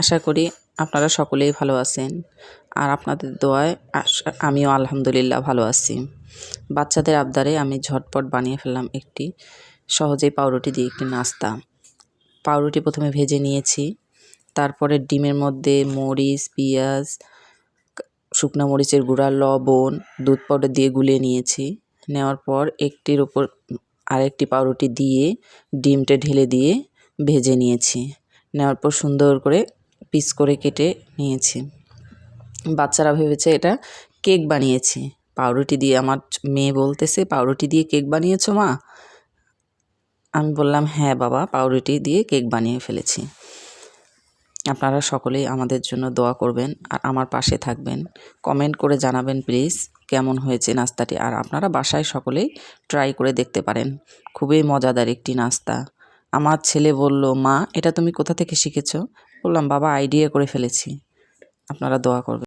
আশা করি আপনারা সকলেই ভালো আছেন। আর আপনাদের দোয়ায় আমিও আলহামদুলিল্লাহ ভালো আছি। বাচ্চাদের আবদারে আমি ঝটপট বানিয়ে ফেললাম একটি সহজেই পাউরুটি দিয়ে একটি নাস্তা। পাউরুটি প্রথমে ভেজে নিয়েছি। তারপরে ডিমের মধ্যে মরিচ, পেঁয়াজ, শুকনো মরিচের গুঁড়া, লবণ, দুধ পাউডার দিয়ে গুলিয়ে নিয়েছি। নেওয়ার পর একটির ওপর আরেকটি পাউরুটি দিয়ে ডিমটা ঢেলে দিয়ে ভেজে নিয়েছি। নেওয়ার পর সুন্দর করে পিস করে কেটে নিয়েছি। বাচ্চারা ভেবেছে এটা কেক বানিয়েছি। পাউরুটি দিয়ে আমার মেয়ে বলতেছে, পাউরুটি দিয়ে কেক বানিয়েছো মা? আমি বললাম হ্যাঁ বাবা, পাউরুটি দিয়ে কেক বানিয়ে ফেলেছি। আপনারা সকলেই আমাদের জন্য দোয়া করবেন আর আমার পাশে থাকবেন। কমেন্ট করে জানাবেন প্লিজ কেমন হয়েছে নাস্তাটি। আর আপনারা বাসায় সকলেই ট্রাই করে দেখতে পারেন। খুবই মজাদার একটি নাস্তা। আমার ছেলে বলল, মা, এটা তুমি কোথা থেকে শিখেছো? বললাম, বাবা আইডিয়া করে ফেলেছি। আপনারা দোয়া করবেন।